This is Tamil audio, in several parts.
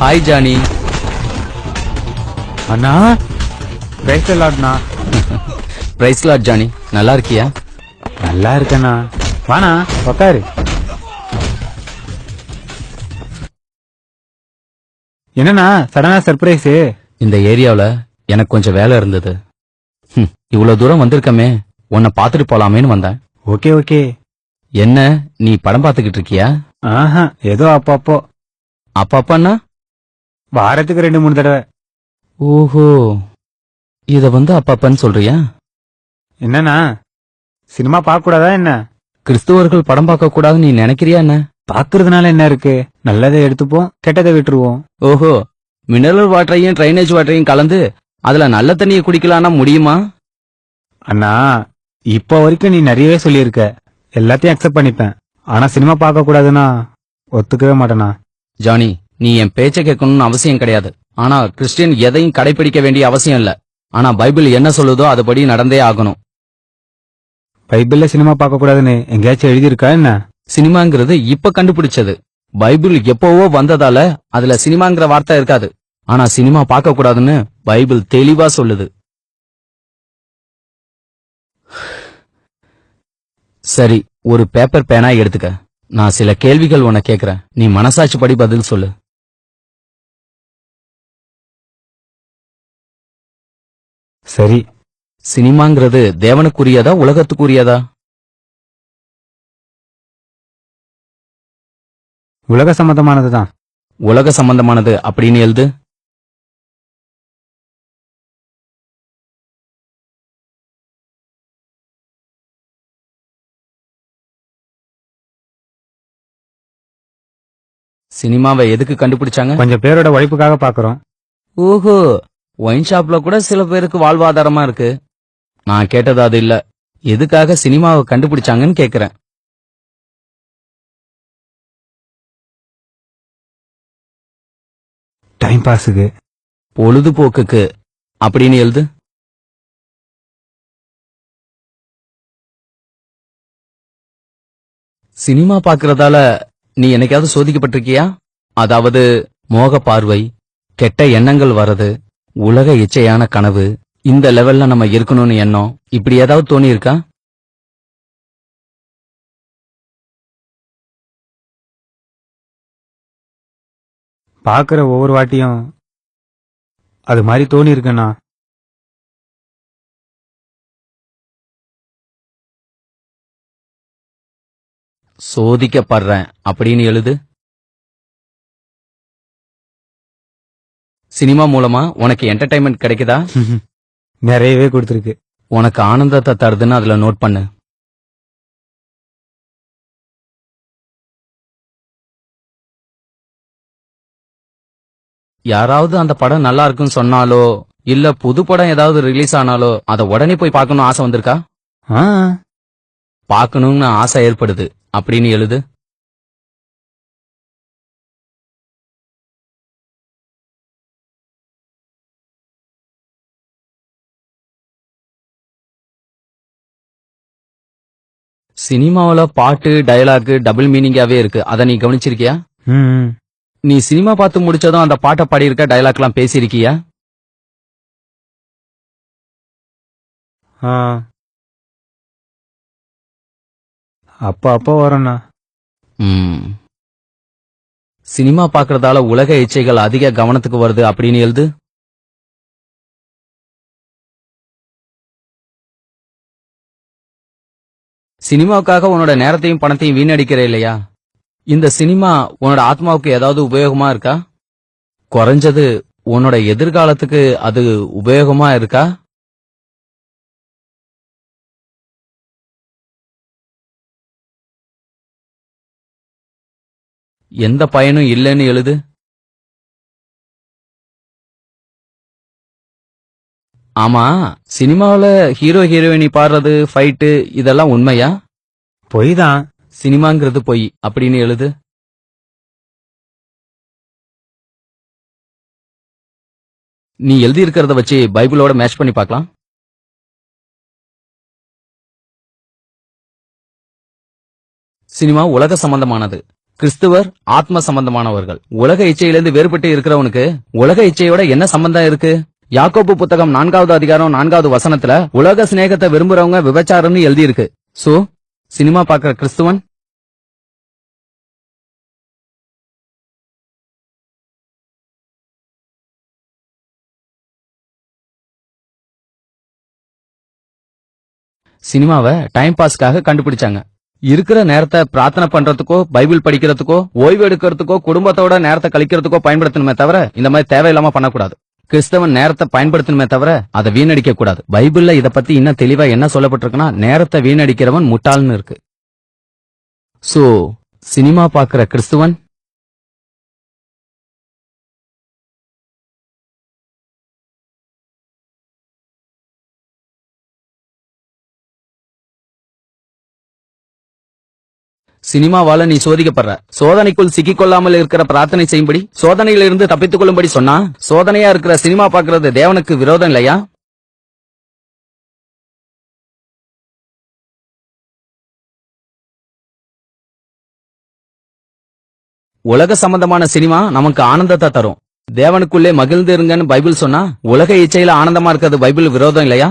ஹாய் ஜானி அண்ணா பிரைஸ் அண்ணா. பிரைஸ் லாட் ஜானி நல்லா இருக்கியா? நல்லா இருக்கண்ணா. வாண்ணா உக்காரு. என்னண்ணா சடனா சர்ப்ரைஸ் இந்த ஏரியாவுல எனக்கு கொஞ்சம் வேலை இருந்தது. ஹம், இவ்வளவு தூரம் வந்திருக்கமே. உன்னை பார்த்துட்டு போலாமேன்னு வந்தேன். Okay okay. என்ன நீ படம் பார்த்துக்கிட்டு இருக்கியா? ஆஹா ஏதோ அப்பப்போ. அப்பப்பான்னா? வாரத்துக்கு ரெண்டு மூணு தடவை. ஓஹோ. இத வந்து அப்பப்பான்னு சொல்றியா? என்னண்ணா? சினிமா பார்க்க கூடாதா என்ன? கிறிஸ்துவர்கள் படம் பார்க்க கூடாதுன்னு நீ நினைக்கிறியா என்ன? பாக்குறதுனால என்ன இருக்கு? நல்லதை எடுத்துப்போம் கெட்டதை விட்டுருவோம். ஓஹோ. மினரல் வாட்டரையும் ட்ரைனேஜ் வாட்டரையும் கலந்து அதுல நல்ல தண்ணியை குடிக்கலாம்னா முடியுமா? அண்ணா இப்போ வரைக்கும் நீ நிறையவே சொல்லியிருக்க. எல்லாத்தையும் அக்செப்ட் பண்ணிப்பேன். ஆனா சினிமா பார்க்க கூடாதுன்னா ஒத்துக்கவே மாட்டேனா ஜானி நீ என் பேச்சை கேட்கணும்னு அவசியம் கிடையாது. ஆனா கிறிஸ்டியன் எதையும் கடைபிடிக்க வேண்டிய அவசியம் இல்ல. ஆனா பைபிள் என்ன சொல்லுதோ அதுபடி நடந்தே ஆகணும். பைபிள்ல சினிமா பார்க்க கூடாதுன்னு எங்கேயாச்சும் எழுதியிருக்கா என்ன? சினிமாங்கிறது இப்ப கண்டுபிடிச்சது. பைபிள் எப்பவோ வந்ததால அதுல சினிமாங்கிற வார்த்தை இருக்காது. ஆனா சினிமா பார்க்க கூடாதுன்னு பைபிள் தெளிவா சொல்லுது. சரி ஒரு பேப்பர் பேனா எடுத்துக்க. நான் சில கேள்விகள் உன்னை கேக்குறேன். நீ மனசாட்சி படி பதில் சொல்லு. சரி. சினிமாங்கிறது தேவனுக்குரியதா உலகத்துக்குரியதா? உலக சம்பந்தமானதுதான் உலக சம்பந்தமானது அப்படின்னு எழுது. சினிமாவை எதுக்கு கண்டுபிடிச்சாங்க? கொஞ்சம் பேரோட உழைப்புக்காக பாக்குறோம் ஓஹோ. ஒயின் ஷாப்ல கூட சில பேருக்கு வாழ்வாதாரமா இருக்கு. நான் கேட்டது அது இல்ல. எதுக்காக சினிமாவை கண்டுபிடிச்சாங்கன்னு கேக்குறேன். டைம் பாஸுக்கு பொழுதுபோக்குக்கு. அப்படின்னு எழுது. சினிமா பார்க்கறதால நீ என்னைக்காவது சோதிக்கப்பட்டிருக்கியா? அதாவது மோக பார்வை கெட்ட எண்ணங்கள் வர்றது உலக இச்சையான கனவு இந்த லெவல்ல நம்ம இருக்கணும்னு எண்ணம் இப்படி ஏதாவது தோணி இருக்கா பாக்குற ஒவ்வொரு வாட்டியும் அது மாதிரி தோணி இருக்குண்ணா சோதிக்கப்படுறேன் அப்படின்னு எழுது. சினிமா மூலமா உனக்கு என்டர்டைன்மெண்ட் கிடைக்குதா? நிறையவே கொடுத்துருக்கு. உனக்கு ஆனந்தத்தை தருதுன்னு அதுல நோட் பண்ணு. யாராவது அந்த படம் நல்லா இருக்குன்னு சொன்னாலோ இல்ல புது படம் ஏதாவது ரிலீஸ் ஆனாலோ அத உடனே போய் பார்க்கணும் ஆசை வந்திருக்கா? பார்க்கணும்னு ஆசை ஏற்படுது. அப்படின்னு எழுது. சினிமாவுல பாட்டு டயலாக் டபுள் மீனிங்காவே இருக்கு. அத நீ கவனிச்சிருக்கியா. நீ சினிமா பார்த்து முடிச்சதும் அந்த பாட்டை பாடியிருக்க டயலாக்லாம் பேசியிருக்கியா? அப்போ அப்போ வரும்ண்ணா ம். சினிமா பார்க்கறதால உலக இச்சைகள் அதிக கவனத்துக்கு வருது அப்படின்னு எழுது. சினிமாவுக்காக உன்னோட நேரத்தையும் பணத்தையும் வீணடிக்கிற இல்லையா? இந்த சினிமா உன்னோட ஆத்மாவுக்கு ஏதாவது உபயோகமா இருக்கா? குறைஞ்சது உன்னோட எதிர்காலத்துக்கு அது உபயோகமா இருக்கா? எந்த பயனும் இல்லைன்னு எழுது. ஆமா சினிமாவுல ஹீரோ ஹீரோயினி பாடுறது ஃபைட்டு இதெல்லாம் உண்மையா? பொய் தான் சினிமாங்கிறது பொய் அப்படின்னு எழுது. நீ எழுதி இருக்கிறத வச்சு பைபிளோட மேட்ச் பண்ணி பார்க்கலாம். சினிமா உலக சம்பந்தமானது. கிறிஸ்துவர் ஆத்ம சம்பந்தமானவர்கள். உலக இச்சையிலிருந்து வேறுபட்டு இருக்கிறவனுக்கு உலக இச்சையோட என்ன சம்பந்தம் இருக்கு? யாக்கோப்பு புத்தகம் நான்காவது அதிகாரம் நான்காவது வசனத்துல உலக சிநேகத்தை விரும்புறவங்க விபச்சாரம்னு எழுதியிருக்கு. சோ சினிமா பாக்குற கிறிஸ்துவன்? சினிமாவை டைம் பாஸ்க்காக கண்டுபிடிச்சாங்க. இருக்கிற நேரத்தை பிரார்த்தனை பண்றதுக்கோ பைபிள் படிக்கிறதுக்கோ ஓய்வு எடுக்கிறதுக்கோ குடும்பத்தோட நேரத்தை கழிக்கிறதுக்கோ பயன்படுத்தணுமே தவிர இந்த மாதிரி தேவையில்லாம பண்ணக்கூடாது. கிறிஸ்தவன் நேரத்தை பயன்படுத்தணுமே தவிர அதை வீணடிக்க கூடாது பைபிள்ல இதை பத்தி இன்னும் தெளிவா என்ன சொல்லப்பட்டிருக்குன்னா நேரத்தை வீணடிக்கிறவன் முட்டாள்னு இருக்கு. சோ சினிமா பாக்குற கிறிஸ்துவன் சினிமாவால நீ சோதிக்கப்படுற. சோதனைக்குள் சிக்கிக்கொள்ளாமல் இருக்கிற பிரார்த்தனை செய்யும்படி சோதனையிலிருந்து தப்பித்துக் கொள்ளும்படி சொன்னா சோதனையா இருக்கிற சினிமா பாக்குறது தேவனுக்கு விரோதம் இல்லையா? உலக சம்பந்தமான சினிமா நமக்கு ஆனந்தத்தை தரும். தேவனுக்குள்ளே மகிழ்ந்து இருங்கன்னு பைபிள் சொன்னா உலக இச்சையில ஆனந்தமா இருக்கிறது பைபிள் விரோதம் இல்லையா?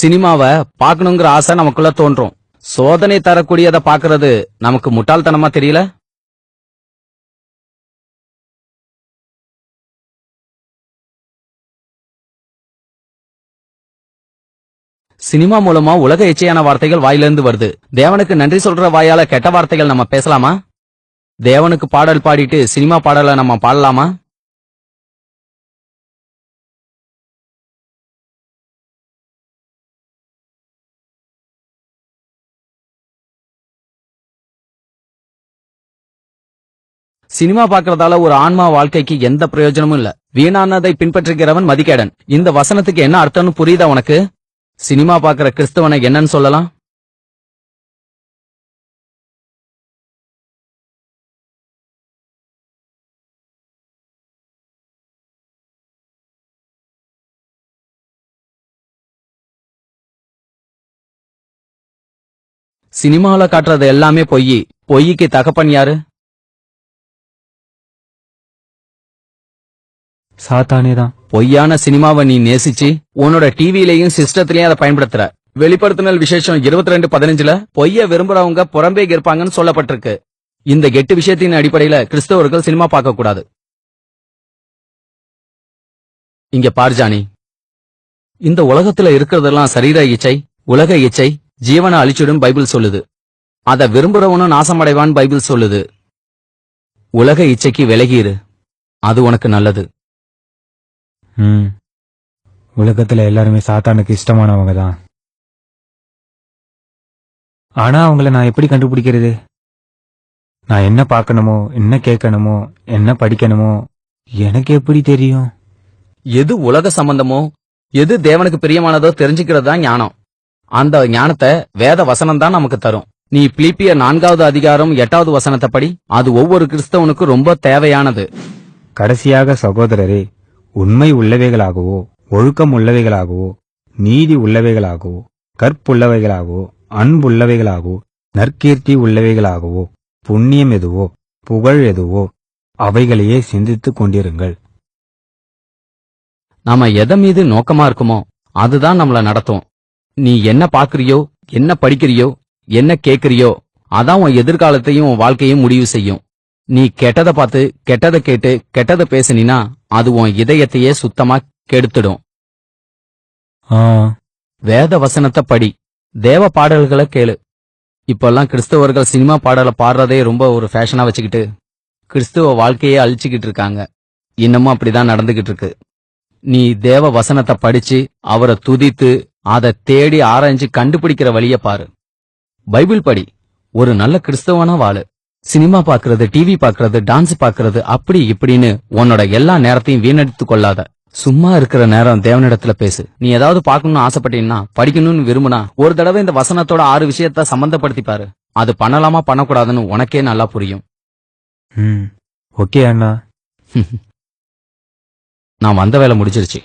சினிமாவை பார்க்கணுங்கிற ஆசை நமக்குள்ள தோன்றும். சோதனை தரக்கூடியதை பார்க்கறது நமக்கு முட்டாள்தனமா தெரியல? சினிமா மூலமா உலக எச்சையான வார்த்தைகள் வாயிலிருந்து வருது. தேவனுக்கு நன்றி சொல்ற வாயால கெட்ட வார்த்தைகள் நம்ம பேசலாமா? தேவனுக்கு பாடல் பாடிட்டு சினிமா பாடலை நம்ம பாடலாமா? சினிமா பாக்குறதால ஒரு ஆன்மா வாழ்க்கைக்கு எந்த பிரயோஜனமும் இல்ல. வீணானதை பின்பற்றுகிறவன் மதிக்கேடன் இந்த வசனத்துக்கு என்ன அர்த்தம்னு புரியுதா உனக்கு? சினிமா பாக்குற கிறிஸ்தவனை என்னன்னு சொல்லலாம்? சினிமால காட்டுறது எல்லாமே பொய். பொய்க்கு தகப்பன் யாரு? சாத்தானே தான் பொய்யான சினிமாவை நீ நேசிச்சு உன்னோட டிவிலையும் சிஸ்டத்திலயும் அதை பயன்படுத்துற. வெளிப்படுத்தினல் விசேஷம் இருபத்தி ரெண்டு பதினஞ்சுல பொய்ய விரும்புறவங்க புறம்பே இருப்பாங்கன்னு சொல்லப்பட்டிருக்கு. இந்த எட்டு விஷயத்தின் அடிப்படையில கிறிஸ்தவர்கள் சினிமா பார்க்க கூடாது இங்க பார்ஜானி இந்த உலகத்துல இருக்கிறதெல்லாம் சரீர இச்சை உலக இச்சை ஜீவனை அழிச்சிடும் பைபிள் சொல்லுது. அதை விரும்புறவனும் நாசமடைவான் பைபிள் சொல்லுது. உலக இச்சைக்கு விலகிரு அது உனக்கு நல்லது. ம். உலகத்துல எல்லாருமே சாத்தானுக்கு இஷ்டமானவங்க தான் ஆனா அவங்கள நான் எப்படி கண்டுபிடிக்கிறது? நான் என்ன பார்க்கணுமோ என்ன கேட்கணுமோ என்ன படிக்கணுமோ எனக்கு எப்படி தெரியும்? எது உலக சம்பந்தமோ எது தேவனுக்கு பிரியமானதோ தெரிஞ்சுக்கிறது தான் ஞானம். அந்த ஞானத்தை வேத வசனம் தான் நமக்கு தரும். நீ பிலிப்பிய நான்காவது அதிகாரம் எட்டாவது வசனத்தை படி அது ஒவ்வொரு கிறிஸ்தவனுக்கும் ரொம்ப தேவையானது. கடைசியாக சகோதரரே உண்மை உள்ளவைகளாகவோ ஒழுக்கம் உள்ளவைகளாகவோ நீதி உள்ளவைகளாகவோ கற்புள்ளவைகளாகவோ அன்புள்ளவைகளாகவோ நற்கீர்த்தி உள்ளவைகளாகவோ புண்ணியம் எதுவோ புகழ் எதுவோ அவைகளையே சிந்தித்துக் கொண்டிருங்கள். நாம எதை மீது நோக்கமா இருக்குமோ அதுதான் நம்மள நடத்தும். நீ என்ன பாக்குறியோ என்ன படிக்கிறியோ என்ன கேக்குறியோ அதான் உன் எதிர்காலத்தையும் உன் வாழ்க்கையும் முடிவு செய்யும். நீ கெட்டதை பார்த்து கெட்டதை கேட்டு கெட்டதை பேசுனினா அது உன் இதயத்தையே சுத்தமா கெடுத்துடும். வேத வசனத்தை படி. தேவ பாடல்களை கேளு. இப்பெல்லாம் கிறிஸ்தவர்கள் சினிமா பாடலை பாடுறதே ரொம்ப ஒரு ஃபேஷனா வச்சுக்கிட்டு கிறிஸ்துவ வாழ்க்கையே அழிச்சுக்கிட்டு இருக்காங்க. இன்னமும் அப்படிதான் நடந்துகிட்டு இருக்கு. நீ தேவ வசனத்தை படிச்சு அவரை துதித்து அதை தேடி ஆராய்ஞ்சு கண்டுபிடிக்கிற வழிய பாரு. பைபிள் படி. ஒரு நல்ல கிறிஸ்தவனா வாழு. சினிமா பாக்குறது டிவி பாக்குறது டான்ஸ் பாக்குறது அப்படி இப்படின்னு உன்னோட எல்லா நேரத்தையும் வீணடித்துக் கொள்ளாத. சும்மா இருக்கிற நேரம் தேவனிடத்துல பேசு. நீ ஏதாவது பார்க்கணும்னு ஆசைப்பட்டீங்கன்னா படிக்கணும்னு விரும்புனா ஒரு தடவை இந்த வசனத்தோட ஆறு விஷயத்த சம்பந்தப்படுத்தி பாரு. அது பண்ணலாமா பண்ணக்கூடாதுன்னு உனக்கே நல்லா புரியும். ம். ஓகே அண்ணா. நான் வந்த வேலை முடிச்சிருச்சு